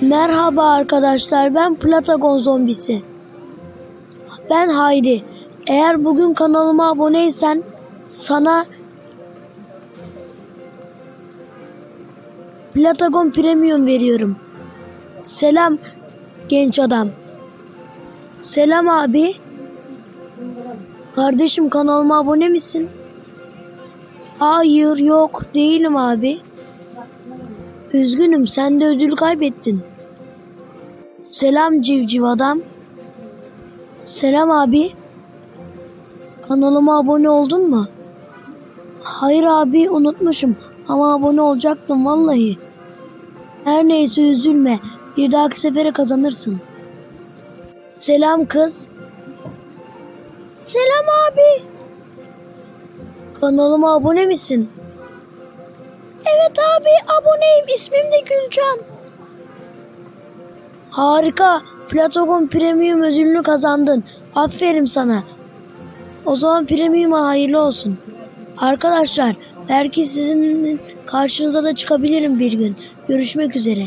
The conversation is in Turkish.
Merhaba arkadaşlar ben Platagon zombisi. Ben Hayri. Eğer bugün kanalıma aboneysen sana Platagon Premium veriyorum. Selam genç adam. Selam abi. Kardeşim kanalıma abone misin? Hayır yok değilim abi. Üzgünüm sen de ödül kaybettin. Selam civciv adam. Selam abi. Kanalıma abone oldun mu? Hayır abi unutmuşum ama abone olacaktım vallahi. Her neyse üzülme. Bir dahaki sefere kazanırsın. Selam kız. Selam abi. Kanalıma abone misin? Evet abi aboneyim. İsmim de Gülcan. Harika. Platogon Premium ödülünü kazandın. Aferin sana. O zaman Premium'a hayırlı olsun. Arkadaşlar belki sizin karşınıza da çıkabilirim bir gün. Görüşmek üzere.